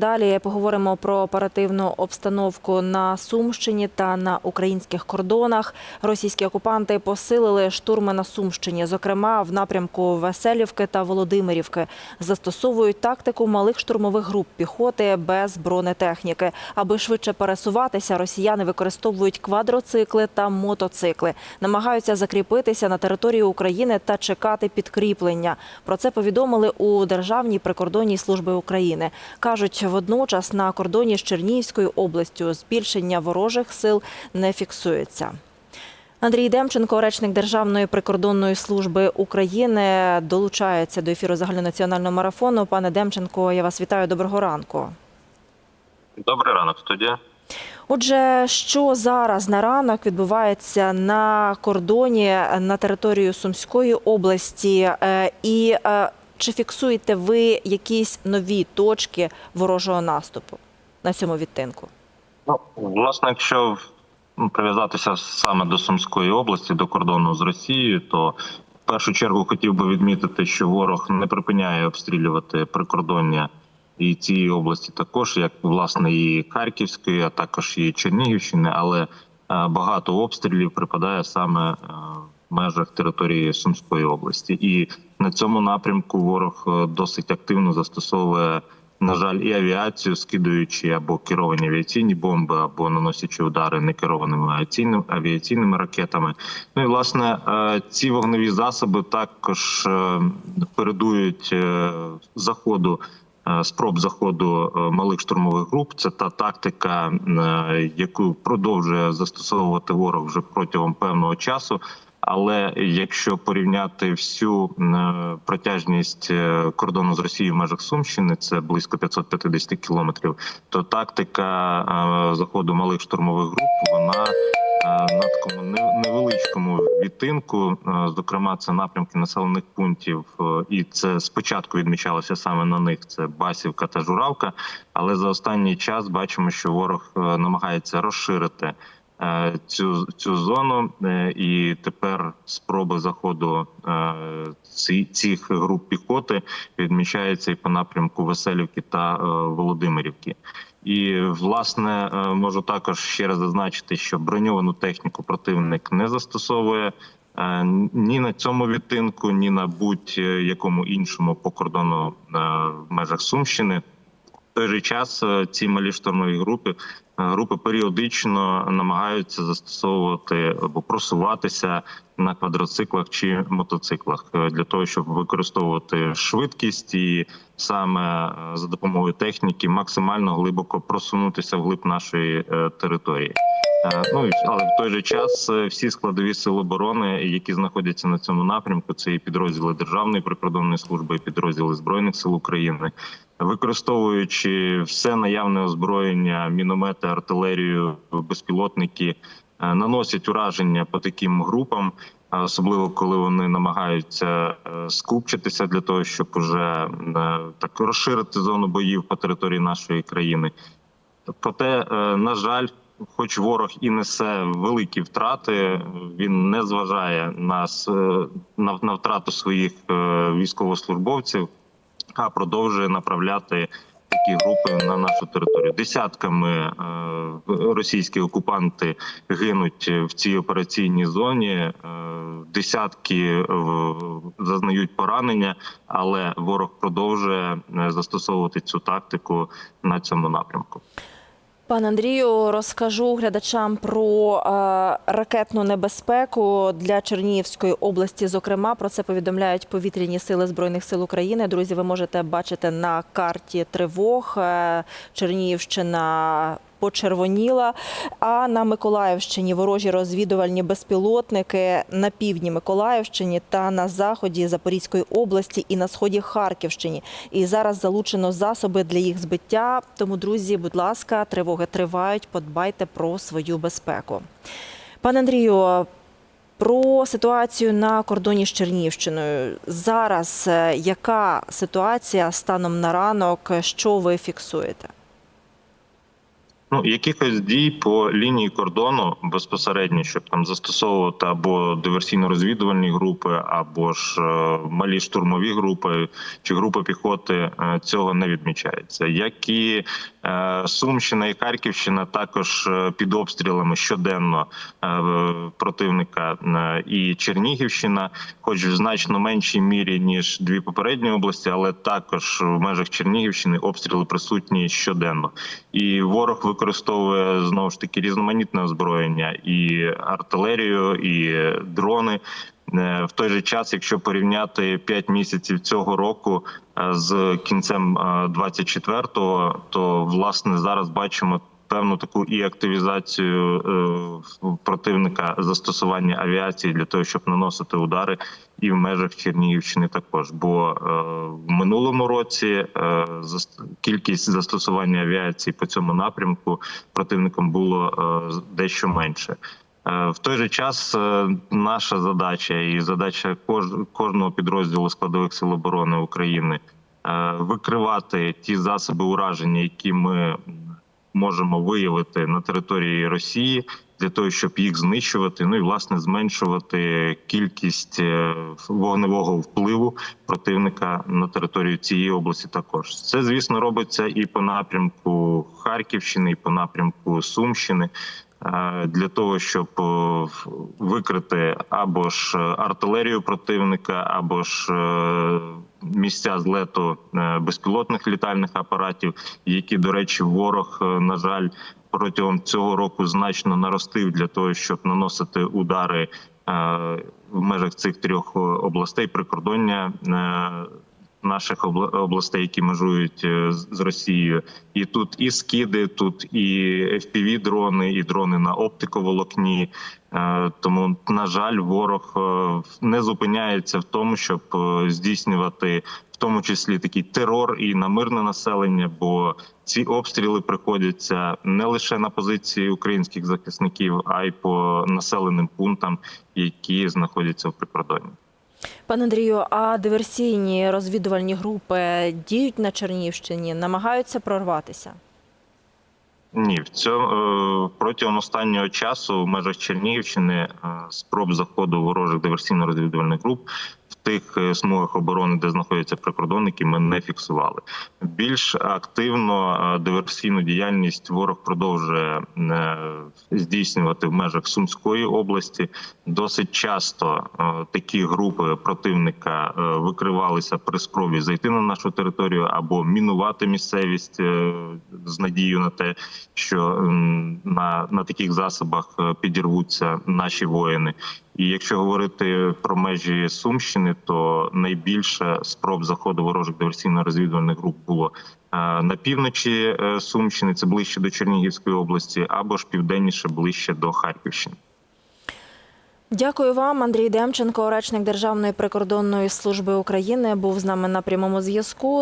Далі поговоримо про оперативну обстановку на Сумщині та на українських кордонах. Російські окупанти посилили штурми на Сумщині, зокрема в напрямку Веселівки та Володимирівки. Застосовують тактику малих штурмових груп піхоти без бронетехніки. Аби швидше пересуватися, росіяни використовують квадроцикли та мотоцикли, намагаються закріпитися на території України та чекати підкріплення. Про це повідомили у Державній прикордонній служби України. кажуть, водночас на кордоні з Чернігівською областю збільшення ворожих сил не фіксується. Андрій Демченко, речник Державної прикордонної служби України, долучається до ефіру загальнонаціонального марафону. Пане Демченко, я вас вітаю. Доброго ранку. Добрий ранок, студія. Отже, що зараз на ранок відбувається на кордоні на територію Сумської області, Е, і е, чи фіксуєте ви якісь нові точки ворожого наступу на цьому відтинку? Ну, власне, якщо ну, прив'язатися саме до Сумської області, до кордону з Росією, то в першу чергу хотів би відмітити, що ворог не припиняє обстрілювати прикордоння і цієї області, також як власне і Харківської, а також і Чернігівщини, але е, багато обстрілів припадає саме е, в межах території Сумської області, і на цьому напрямку ворог е, досить активно застосовує. На жаль, і авіацію, скидуючи або керовані авіаційні бомби, або наносячи удари некерованими авіаційними авіаційними ракетами. Ну і власне е, ці вогневі засоби також е, передують заходу. Спроб заходу малих штурмових груп це та тактика, яку продовжує застосовувати ворог вже протягом певного часу. Але якщо порівняти всю е, протяжність е, кордону з Росією в межах Сумщини, це близько 550 кілометрів, то тактика е, заходу малих штурмових груп вона на такому невеличкому відтинку. Зокрема, це напрямки населених пунктів, і це спочатку відмічалося саме на них. Це Басівка та Журавка. Але за останній час бачимо, що ворог намагається розширити цю цю зону, е, і тепер спроби заходу е, цих груп піхоти відмічаються і по напрямку Веселівки та е, Володимирівки. І власне е, можу також ще раз зазначити, що броньовану техніку противник не застосовує. е, Ні на цьому відтинку, ні на будь-якому іншому по кордону е, в межах Сумщини. В той же час е, ці малі штурмові групи е, групи періодично намагаються застосовувати або просуватися на квадроциклах чи мотоциклах е, для того, щоб використовувати швидкість і саме за допомогою техніки максимально глибоко просунутися вглиб нашої е, території. Ну але в той же час всі складові сили оборони, які знаходяться на цьому напрямку, це і підрозділи Державної прикордонної служби, і підрозділи збройних сил України, використовуючи все наявне озброєння, міномети, артилерію, безпілотники, е, наносять ураження по таким групам. Особливо коли вони намагаються е, скупчитися для того, щоб уже е, так розширити зону боїв по території нашої країни. Проте, е, на жаль, хоч ворог і несе великі втрати, він не зважає на, е, на, втрату своїх е, військовослужбовців, а продовжує направляти такі групи на нашу територію. Десятками е, російські окупанти гинуть в цій операційній зоні. е, Десятки зазнають поранення, але ворог продовжує е, застосовувати цю тактику на цьому напрямку. Пане Андрію, розкажу глядачам про е, ракетну небезпеку для Чернігівської області. Зокрема, про це повідомляють повітряні сили збройних сил України. Друзі, ви можете бачити на карті тривог. Е, Чернігівщина почервоніла. А на Миколаївщині ворожі розвідувальні безпілотники на півдні Миколаївщині та на заході Запорізької області і на сході Харківщині. І зараз залучено засоби для їх збиття. Тому, друзі, будь ласка, тривоги тривають. Подбайте про свою безпеку. Пане Андрію. Про ситуацію на кордоні з Чернігівщиною зараз е, яка ситуація станом на ранок? Що ви фіксуєте? Ну, якихось дій по лінії кордону безпосередньо, щоб там застосовувати або диверсійно-розвідувальні групи, або ж е, малі штурмові групи чи групи піхоти, е, цього не відмічається. Як і Сумщина і Харківщина також е, під обстрілами щоденно е, противника е, і Чернігівщина, хоч в значно меншій мірі ніж дві попередні області, але також в межах Чернігівщини обстріли присутні щоденно. І ворог використовує знову ж таки різноманітне озброєння і артилерію, і дрони. Е, В той же час, якщо порівняти 5 місяців цього року е, з кінцем 24-го, то власне зараз бачимо певну таку і активізацію е, противника застосування авіації для того, щоб наносити удари і в межах Чернігівщини також. Бо е, в минулому році е, кількість застосування авіації по цьому напрямку противником було е, дещо менше. Е, В той же час е, наша задача і задача кож- кожного підрозділу складових сил оборони України е, викривати ті засоби ураження, які ми можемо виявити на території Росії, для того, щоб їх знищувати, ну і власне зменшувати кількість вогневого впливу противника на територію цієї області. Також це, звісно, робиться і по напрямку Харківщини, і по напрямку Сумщини. Е, Для того щоб е, викрити або ж артилерію противника, або ж е, місця злету е, безпілотних літальних апаратів, які, до речі, ворог, е, на жаль, протягом цього року значно наростив для того, щоб наносити удари е, в межах цих трьох е, областей прикордоння. Наших областей, які межують е, з Росією, і тут і скиди, тут і fpv дрони, і дрони на оптиковолокні. Е, Тому, на жаль, ворог е, не зупиняється в тому, щоб здійснювати в тому числі такий терор і на мирне населення, бо ці обстріли приходяться не лише на позиції українських захисників, а й по населеним пунктам, які знаходяться в прикордонні. Пане Андрію, а диверсійні розвідувальні групи діють на Чернігівщині, намагаються прорватися? Ні, в цьому е, протягом останнього часу в межах Чернігівщини е, спроб заходу ворожих диверсійно-розвідувальних груп тих е, смугах оборони, де знаходяться прикордонники, ми не фіксували. Більш активно е, диверсійну діяльність ворог продовжує е, здійснювати в межах Сумської області. Досить часто такі групи противника викривалися при спробі зайти на нашу територію або мінувати місцевість з надією на те, що на, на таких засобах підірвуться наші воїни. І якщо говорити про межі Сумщини, то найбільше спроб заходу ворожих диверсійно-розвідувальних груп було е, на півночі е, Сумщини, це ближче до Чернігівської області, або ж південніше ближче до Харківщини. Дякую вам, Андрій Демченко, речник Державної прикордонної служби України, був з нами на прямому зв'язку.